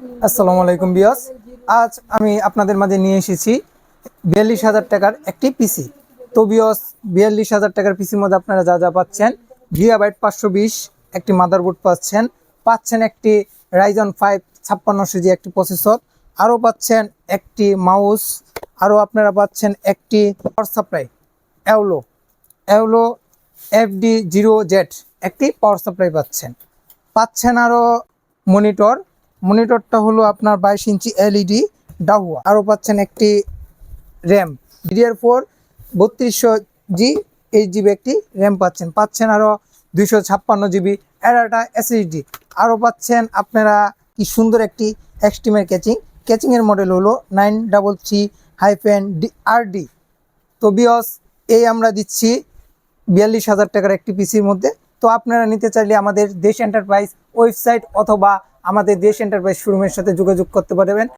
আসসালামু আলাইকুম বিয়াস আজ আমি আপনাদের মাঝে নিয়ে এসেছি বিয়াল্লিশ হাজার টাকার একটি পিসি। তো বিয়স বিয়াল্লিশ হাজার টাকার পিসির মধ্যে আপনারা যা যা পাচ্ছেন, গিগাবাইট পাঁচশো বিশ একটি মাদারবোর্ড পাচ্ছেন পাচ্ছেন একটি রাইজন ফাইভ ছাপ্পান্ন সিজি একটি প্রসেসর, আরও পাচ্ছেন একটি মাউস, আরও আপনারা পাচ্ছেন একটি পাওয়ার সাপ্লাই, অ্যাওলো অ্যাওলো এফডি জিরো জেড একটি পাওয়ার সাপ্লাই পাচ্ছেন। পাচ্ছেন আরও মনিটর মনিটরটা হলো আপনার বাইশ ইঞ্চি এলইডি ডাহুয়া। আরও পাচ্ছেন একটি র্যাম। ডিডিআর ফোর বত্রিশশো জি এইট জিবি একটি র্যাম পাচ্ছেন। পাচ্ছেন আরও দুইশো ছাপ্পান্ন জিবি অ্যাডাটা এসএসডি আরও পাচ্ছেন আপনারা কি সুন্দর একটি এক্সট্রিমের ক্যাচিং ক্যাচিংয়ের মডেল হলো nine double three hyphen D R D তো বিয়স, এই আমরা দিচ্ছি বিয়াল্লিশ হাজার টাকার একটি পিসির মধ্যে। তো আপনারা নিতে চাইলে আমাদের দেশ এন্টারপ্রাইজ ওয়েবসাইট অথবা আমাদের দেশ এন্টারপ্রাইজ শোরুমের সাথে যোগাযোগ করতে পারবেন।